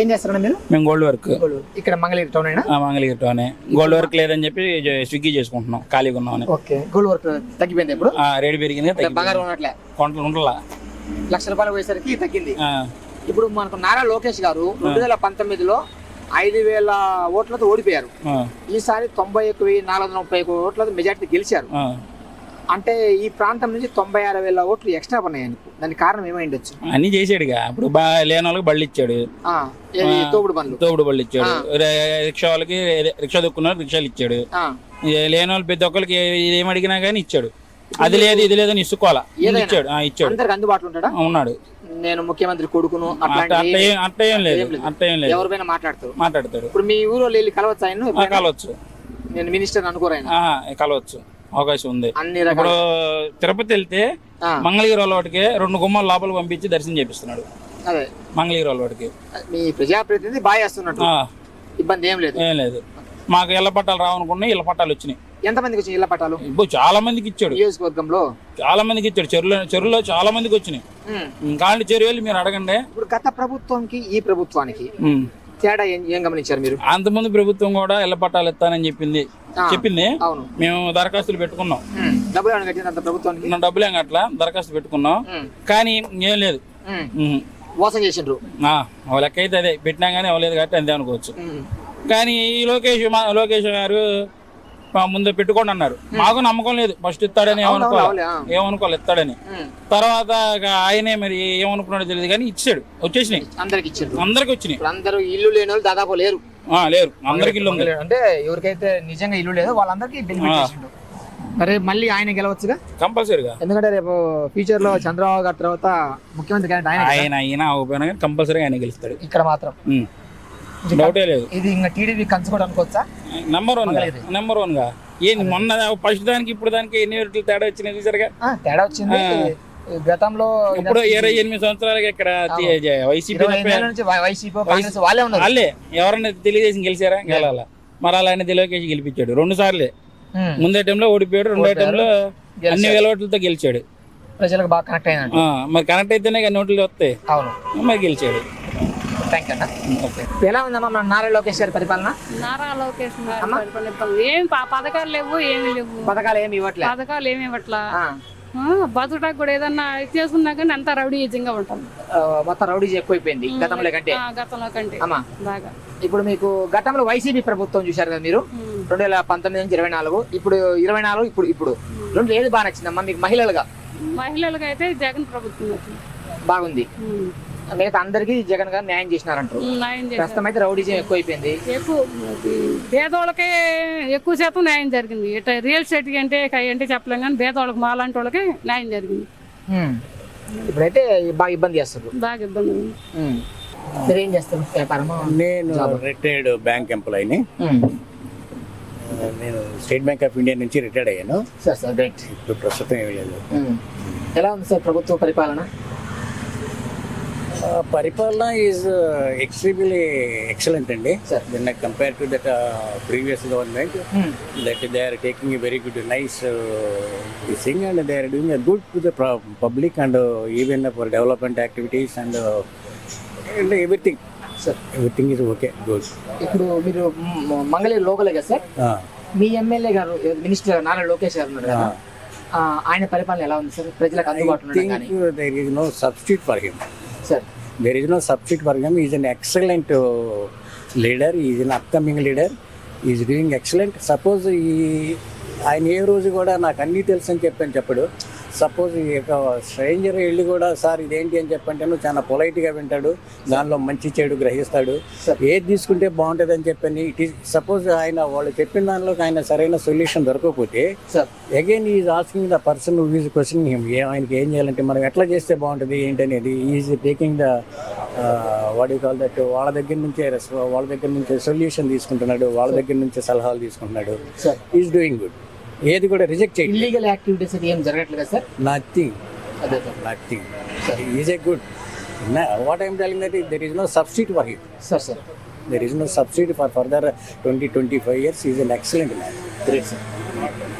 ఏం చేస్తారన్నా మీరు? మేము గోల్డ్ వర్క్ ఇక్కడ మంగళగిరి టౌన్ అయినా ఆ మంగళగిరితోనే గోల్డ్ వర్క్ లేదని చెప్పి స్విగ్గీ చేసుకుంటున్నాం ఖాళీగా ఉన్నామని ఓకే. గోల్డ్ వర్క్ తగ్గిపోయింది ఇప్పుడు? రేటు పెరిగింది. బంగారం ఉన్నట్లే. కొంటలు ఉండలా. లక్ష రూపాయలు పోయేసరికి తగ్గింది. ఇప్పుడు మనకు నారా లోకేష్ గారు రెండు వేల పంతొమ్మిదిలో ఐదు వేల ఓట్లతో ఓడిపోయారు. ఈసారి తొంభై ఒక్క వెయ్యి నాలుగు వందల ముప్పై ఓట్లతో మెజార్టీ గెలిచారు. అంటే ఈ ప్రాంతం నుంచి తొంభై ఆరు వేల ఓట్లు ఎక్స్ట్రా పడినాయి దానికి కారణం ఏమై ఉండొచ్చు? అన్ని చేసాడుగా. ఇప్పుడు బా లేని వాళ్ళకి బళ్ళు ఇచ్చాడు తోపుడు పనులు తోపుడు బళ్ళు ఇచ్చాడు రిక్షా వాళ్ళకి రిక్షా దొక్కున్న వాళ్ళకి రిక్షాలు ఇచ్చాడు. లేని వాళ్ళు ప్రతి ఒక్కరికి ఏ- అడిగినా కానీ ఇచ్చాడు. అది లేదు ఇది లేదని ఇసుకోవాలా? ఇచ్చాడు. ఇచ్చాడు. అందుబాటులో ఉంటాడా? ఉన్నాడు. నేను ముఖ్యమంత్రి కొడుకును అట్ట ఏం లేదు. అట్ట ఏం లేదు. ఎవరిపైన మాట్లాడతారు. మాట్లాడతాడు. ఇప్పుడు మీ ఊరిలో వెళ్ళి కలవచ్చు ఆయన కలవచ్చు. నేను మినిస్టర్ అనుకోరు కలవచ్చు. అవకాశం ఉంది. అన్ని రకాల ఇప్పుడు తిరుపతి వెళ్తే. మంగళగిరి వాళ్ళకి రెండు గుమ్మాలు లోపల పంపించి దర్శనం చేపిస్తున్నాడు. అదే. మంగళగిరి వాళ్ళకి మీ ప్రజాప్రతినిధి బాగా చేస్తున్నట్టు. ఇబ్బంది ఏం లేదు. ఏం లేదు. మాకు ఇళ్ళ పట్టాలు రావనుకున్నాయి ఇళ్ళ పట్టాలు వచ్చినాయి. ఎంతమందికి వచ్చింది ఇళ్ళ పట్టాలు? ఇప్పుడు చాలా మందికి ఇచ్చాడు. నియోజకవర్గంలో? చాలా మందికి ఇచ్చాడు. చెరువులో చెరువులో చాలా మందికి వచ్చినాయి. ఉమ్. కాండి చెరువు వెళ్ళి మీరు అడగండి. ఇప్పుడు గత ప్రభుత్వంకి ఈ ప్రభుత్వానికి ఉమ్. తేడా ఏం గమనించారు మీరు అంతకుముందు ప్రభుత్వం కూడా ఇళ్ళ పట్టాలు ఇస్తానని చెప్పింది. చెప్పింది మేము దరఖాస్తులు పెట్టుకున్నాం. డబ్బులు ఏం అట్లా దరఖాస్తు పెట్టుకున్నాం. కానీ ఏం లేదు. మోసం చేసిండ్రు లెక్క అయితే అదే పెట్టినా కానీ అవ్వలేదు కాబట్టి అంతే అనుకోవచ్చు. కానీ ఈ లోకేష్ లోకేష్ గారు ముందే పెట్టుకోండి అన్నారు. మాకు నమ్మకం లేదు. ఫస్ట్ ఇస్తాడని ఏమనుకోవాలి. ఏమనుకోవాలి? ఇస్తాడని. తర్వాత ఇక ఆయనే మరి ఏమనుకున్నాడో తెలియదు కానీ ఇచ్చాడు. వచ్చేసినాయి. అందరికి ఇచ్చిండ్రు అందరికి వచ్చినాయి. అందరూ ఇల్లు లేని వాళ్ళు దాదాపు లేరు. ఆ, లేరు. అందరికి ఇల్లు ఉంది. అంటే ఎవరికైతే నిజంగా ఇల్లు లేదో వాళ్ళందరికీ మరి మళ్ళీ ఆయన గెలవచ్చుగా? కంపల్సరీగా. ఎందుకంటే రేపు ఫ్యూచర్లో చంద్రబాబు గారి తర్వాత ముఖ్యమంత్రి ఆయన ఆయన అయినా అవ్వకపోయినా కానీ కంపల్సరీగా ఆయన గెలుస్తాడు. ఇక్కడ మాత్రం. డౌటే లేదు. ఇది ఇంకా టీడీపీ కంచు కూడా అనుకోవచ్చా నెంబర్ వన్ నెంబర్ వన్గా. ఏంది మొన్న ఫస్ట్ దానికి ఇప్పుడు దానికి ఎన్ని రెట్లు తేడా వచ్చినాయి చూసారుగా? తేడా వచ్చింది. గతంలో ఇప్పుడు ఇరవై ఎనిమిది సంవత్సరాలకి ఇక్కడ వైసీపీ వాళ్ళే ఉన్నారు. వాళ్ళే. ఎవరన్నా తెలుగుదేశం గెలిచారా? గెలాల మరి అలా ఆయన తెలుగుకేసి గెలిపించాడు. రెండు సార్లే. ముందే టైంలో ఓడిపోయాడు రెండో టైంలో అన్ని వేల ఓట్లతో గెలిచాడు. ప్రజలకు బాగా కనెక్ట్ అయినట్టు. ఆ, మరి కనెక్ట్ అయితేనే కానీ ఓట్లు వస్తాయి. అవును. మరి గెలిచాడు. థ్యాంక్ యూ అన్న. ఎలా ఉందమ్మా మన నారా లోకేష్ గారి పరిపాలన? నారా లోకేష్ గారి పరిపాలన ఏం పథకాలు లేవు ఏమి లేవు. పథకాలు ఏమి ఇవ్వట్లే. పథకాలు ఏమి ఇవ్వట్లా. బతుకుటాకు కూడా ఏదన్నా చేసుకున్నా కానీ అంతా రౌడీజంగా ఉంటాం. ఆ, మొత్తం రౌడీజ్ ఎక్కువైపోయింది గతంలో కంటే. ఆ, గతంలో కంటే. అమ్మా. బాగా. ఇప్పుడు మీకు గతంలో వైసీపీ ప్రభుత్వం చూశారు కదా మీరు. రెండు వేల పంతొమ్మిది నుంచి ఇరవై నాలుగు. ఇప్పుడు ఇరవై నాలుగు ఇప్పుడు ఇప్పుడు. రెండు ఏది బాగా నచ్చిందమ్మా మీకు మహిళలుగా? మహిళలకు అయితే జగన్ ప్రభుత్వం బాగుంది. మిగతా అందరికీ జగన్ గారు న్యాయం చేసినారంటారు. ఉమ్, న్యాయం చేశారు. ప్రస్తుతం అయితే రౌడీజం ఎక్కువైపోయింది. ఎక్కువ పేదోళ్ళకే ఎక్కువ శాతం న్యాయం జరిగింది. ఇట్లా రియల్ ఎస్టేట్ అంటే కై అంటే చెప్పలేం కానీ పేదోళ్ళకి మాలాంటి వాళ్ళకి న్యాయం జరిగింది. ఉమ్. ఇప్పుడైతే బాగా ఇబ్బంది చేస్తారు. బాగా ఇబ్బంది ఉంది. ఉమ్. మీరు ఏం చేస్తారు? వ్యాపారమా? నేను రిటైర్డ్ బ్యాంక్ ఎంప్లాయీని ఉమ్. నేను స్టేట్ బ్యాంక్ ఆఫ్ ఇండియా నుంచి రిటైర్డ్ అయ్యాను. సార్ సార్ రైట్ ఇప్పుడు ప్రస్తుతం ఏమీ లేదు. ఉమ్. ఎలా ఉంది సార్ ప్రభుత్వ పరిపాలన? పరిపాలన ఈజ్ ఎక్స్ట్రీమ్లీ ఎక్సలెంట్ అండి. Then compare to that previous government. That they are taking a very good nice thing and they are doing a good to the public and even for development activities and and everything sir everything is okay good ఇప్పుడు మీరు మంగళగిరి లోకలే కదా sir? మీ MLA గారు minister Nara Lokesh గారు ఉన్నారు కదా? ఆయన పరిపాలన ఎలా ఉంది సార్? ప్రజలకు అందుబాటులో there is no substitute for him sir there is no subject వర్గం is an excellent leader is an upcoming leader is doing excellent suppose ఈ ఆయన ఏ రోజు కూడా నాకు అన్నీ తెలుసు అని చెప్పాను చెప్పడు. సపోజ్ ఈ యొక్క స్ట్రేంజర్ వెళ్ళి కూడా సార్ ఇదేంటి అని చెప్పంటే నువ్వు చాలా పొలైట్గా వింటాడు దానిలో మంచి చెడు గ్రహిస్తాడు. ఏది తీసుకుంటే బాగుంటుంది అని చెప్పని ఇట్ ఈస్ సపోజ్ ఆయన వాళ్ళు చెప్పిన దానిలోకి ఆయన సరైన సొల్యూషన్ దొరకకపోతే sir. Again is asking the person who is a ఆయనకి ఏం చేయాలంటే మనం ఎట్లా చేస్తే బాగుంటుంది ఏంటనేది. Is taking the what you call that వాళ్ళ దగ్గర నుంచే వాళ్ళ దగ్గర నుంచే సొల్యూషన్ తీసుకుంటున్నాడు వాళ్ళ దగ్గర నుంచే సలహాలు తీసుకుంటున్నాడు. సార్. ఈజ్ డూయింగ్ గుడ్ ఏది కూడా రిజెక్ట్ చేయండి ఇల్లీగల్ యాక్టివిటీస్ ఏం జరగట్లేదు సార్? నథింగ్ అదే sir. Nothing is a good what I'm telling that there is no substitute for him sir sir. There is no substitute for further twenty twenty five years is an excellent man great sir